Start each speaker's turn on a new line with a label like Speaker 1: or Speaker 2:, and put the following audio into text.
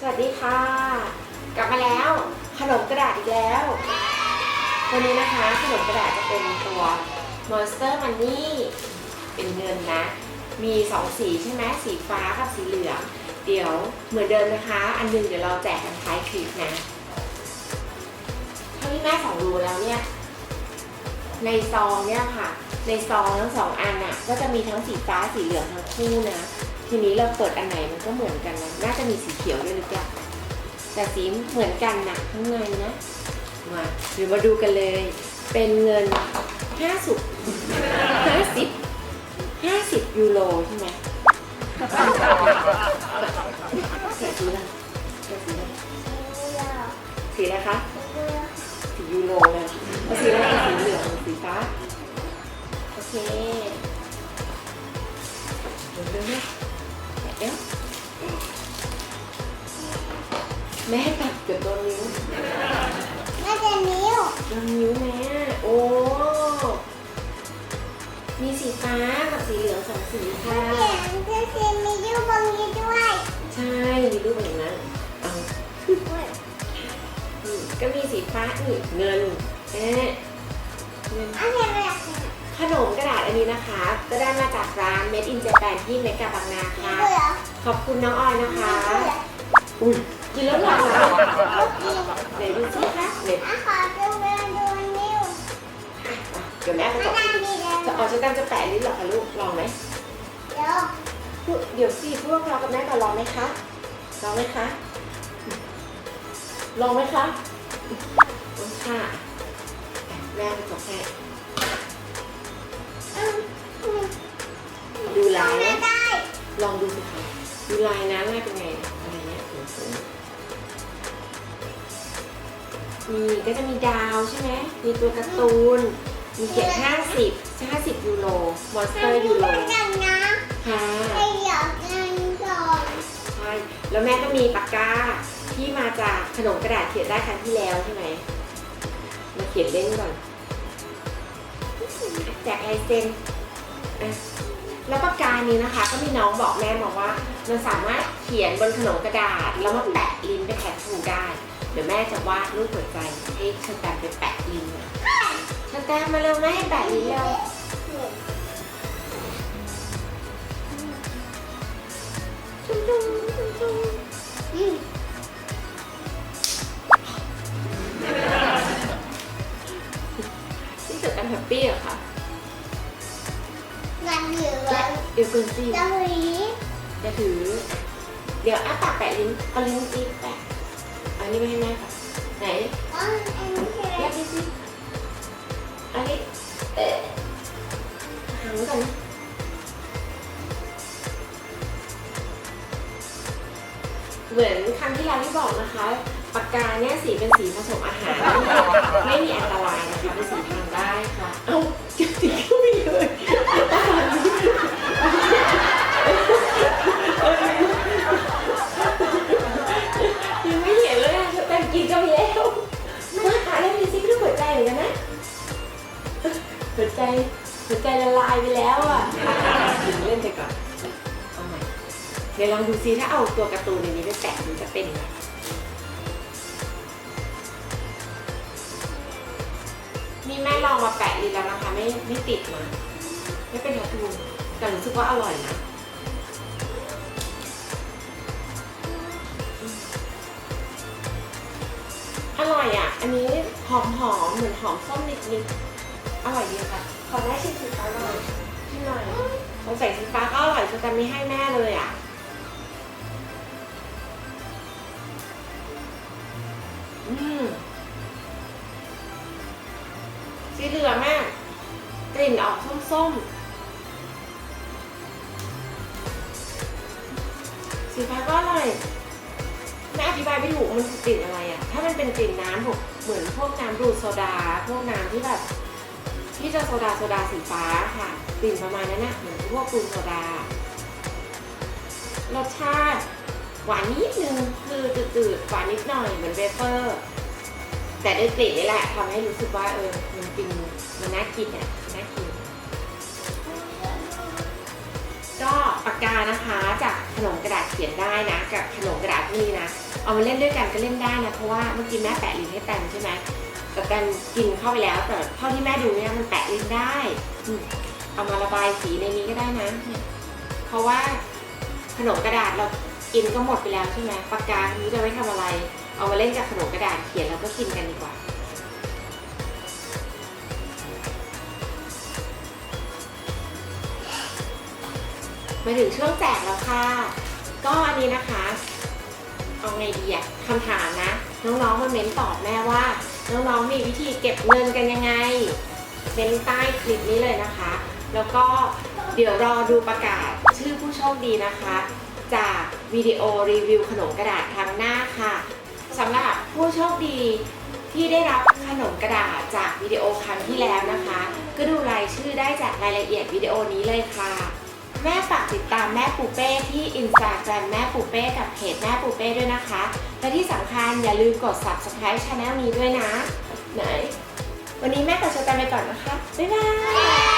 Speaker 1: สวัสดีค่ะ กลับมาแล้วขนมกระดาษอีกแล้ว วันนี้นะคะขนมกระดาษจะเป็นตัว Monster Money เป็นเงินนะ มีสองสีใช่ไหมสีฟ้ากับสีเหลือง เดี๋ยวเหมือนเดิมนะคะ อันหนึงเดี๋ยวเราแจกกันท้ายคลิปนะเท่าที่แม่สองรูแล้วเนี่ย ในซองเนี่ยค่ะ ในซองทั้งสองอันน่ะ ก็จะมีทั้งสีฟ้าสีเหลืองทั้งคู่นะ ทีนี้เราเปิดอันไหนมันก็เหมือนกันนะน่าจะมีสีเขียวด้วยหรือเปล่าแต่สีเหมือนกันนะข้างในนะ มาเดี๋ยวมาดูกันเลย เป็นเงินห้าสิบห้าสิบห้าสิบยูโรใช่ไหมเสียสีอะไรเสียสีอะไรสีอะไรคะ สียูโรเลยสีอะไรสีเหลืองสีฟ้า โอเคเดี๋ยวเดี๋ยวนะ เดี๋ยวแม่ตัดเกือบโดนนิ้ว
Speaker 2: น่าจะนิ้ว
Speaker 1: โดนนิ้วแม่โอ้ มีสีฟ้ากับสีเหลืองสองสีค่ะ
Speaker 2: เห็นจะเซ็นมีนิ้วบางนี้ด้วย
Speaker 1: ใช่ มีรูปอย่างนั้นเอาอืมก็มีสีฟ้าอีกเงินแม่เงิน
Speaker 2: อันนี้อะไร
Speaker 1: ขนมกระดาษอั นี้นะคะ ก็ได้มาจากร้าน Made in Japan ที่เมกาบางนาค่ะ ขอบคุณน้องออยนะคะ
Speaker 2: อุ้
Speaker 1: ยกินแล้วหลับ
Speaker 2: เมื่อกี้
Speaker 1: ไหนดูสิคะเดี๋ยว
Speaker 2: ขอดูเวลาดูนิ้ว
Speaker 1: เดี๋ยวแม่ก็
Speaker 2: ไม่
Speaker 1: บอก
Speaker 2: ได้ดีเลย
Speaker 1: จะเอาฉันตั้งจะแปะลิ้นหรอคะลูก ลองไหม
Speaker 2: เดี๋ยว
Speaker 1: เดี๋ยวสิพวกเรากับแม่ก่อนลองไหมคะ ลองไหมคะ ลองไหมคะค่ะแม่ไปจบให้ ดูลายนะลองดูสิคะดูลายนะลายเป็นไงอะไรเงี้ยสวยๆมีก็จะมีดาวใช่ไหมมีตัวการ์ตูน มีเขียน50 50ยูโร มอนสเตอร์ยูโรค่ะ
Speaker 2: ให้อยกันก่อน
Speaker 1: ใช่แล้วแม่ก็มีปากกาที่มาจากขนมกระดาษเขียนได้ครั้งที่แล้วใช่ไหมมาเขียนเล่นก่อนแจกลายเซ็นอะ แล้วปากกานี้นะคะ ก็มีน้องบอกแม่มาว่า มันสามารถเขียนบนขนมกระดาษ แล้วมาแปะลิ้นไปแทนถูได้ เดี๋ยวแม่จะวาดรูปหัวใจให้ชันแตมไปแปะลิ้นชันแตมมาเร็วแม่ให้แปะลิ้นเร็วจุ๊บ เดี๋ยวคุณซี
Speaker 2: จะหวี
Speaker 1: จะถือ เดี๋ยวอ้าปากแปะลิ้นเอาลิ้นจีแปะอันนี้ไม่ให้แม่ค่ะ ไหน
Speaker 2: อันอันนี้คือ
Speaker 1: แยกดิสิอันนี้เอ๊ะหางก่อนนะเหมือนครั้งที่แล้วที่บอกนะคะ ปากกาเนี่ยสีเป็นสีผสมอาหารที่ไม่มีอันตรายนะคะเป็นสีทานได้ค่ะเอ้าจะายไปแล้วอะกินเล่นไปก่อนเอาใหม่เดี๋ยวลองดูซิถ้าเอาตัวการ์ตูนในนี้ไปแปะมันจะเป็นยังไงนี่แม่ลองมาแปะดีแล้วนะคะไม่ไม่ติดมา ไม่เป็นการ์ตูนแต่รู้สึกว่าอร่อยนะอร่อยอะ อันนี้หอมหอมๆเหมือนหอมส้มนิดๆอร่อยดีค่ะ ขอแม่ชิมสีฟ้าหน่อยชิมหน่อยสงสัยสีฟ้าก็อร่อยจนจะไม่ให้แม่เลยอะอืมสีเหลืองอะกลิ่นออกส้มๆสีฟ้าก็อร่อยแม่อธิบายไม่ถูกมันคือกลิ่นอะไรอะถ้ามันเป็นกลิ่นน้ำผมเหมือนพวกน้ำดูดโซดา พวกน้ำที่แบบ ที่จะโซดาโซดาสีฟ้าค่ะกลิ่นประมาณนั้นนะเหมือนพวกกลุ่มโซดารสชาติหวานนิดนึงคือจืดๆหวานนิดหน่อยเหมือนเวเฟอร์ แต่ด้วยกลิ่นนี่แหละทำให้รู้สึกว่าเออมันกินมันน่ากินอะน่ากินก็ปากกานะคะจากขนมกระดาษเขียนได้นะ กับขนมกระดาษนี่นะเอามาเล่นด้วยกันก็เล่นได้นะเพราะว่าเมื่อกี้แม่แปะลิ้นให้แตนใช่ไหม แต่แตนกินเข้าไปแล้ว แต่เท่าที่แม่ดูเนี่ยมันแปะลิ้นได้เอามาระบายสีในนี้ก็ได้นะเพราะว่าขนมกระดาษเรากินก็หมดไปแล้วใช่ไหมปากกาไม่รู้จะไว้ทำอะไร เอามาเล่นกับขนมกระดาษเขียนแล้วก็กินกันดีกว่ามาถึงช่วงแจกแล้วค่ะ ก็อันนี้นะคะ เอาไงดีอะคำถามนะ น้องๆมาเม้นตอบแม่ว่า น้องๆมีวิธีเก็บเงินกันยังไงเม้นใต้คลิปนี้เลยนะคะ แล้วก็เดี๋ยวรอดูประกาศชื่อผู้โชคดีนะคะ จากวิดีโอรีวิวขนมกระดาษครั้งหน้าค่ะสำหรับผู้โชคดีที่ได้รับขนมกระดาษจากวิดีโอครั้งที่แล้วนะคะ ก็ดูรายชื่อได้จากรายละเอียดวิดีโอนี้เลยค่ะ แม่ฝากติดตามแม่ปูเป้ที่อินสตาแกรมแม่ปูเป้กับเพจแม่ปูเป้ด้วยนะคะ และที่สำคัญอย่าลืมกด subscribe ช anel นี้ด้วยนะ ไหน วันนี้แม่กับชาตมไปก่อนนะคะ บ๊ายบาย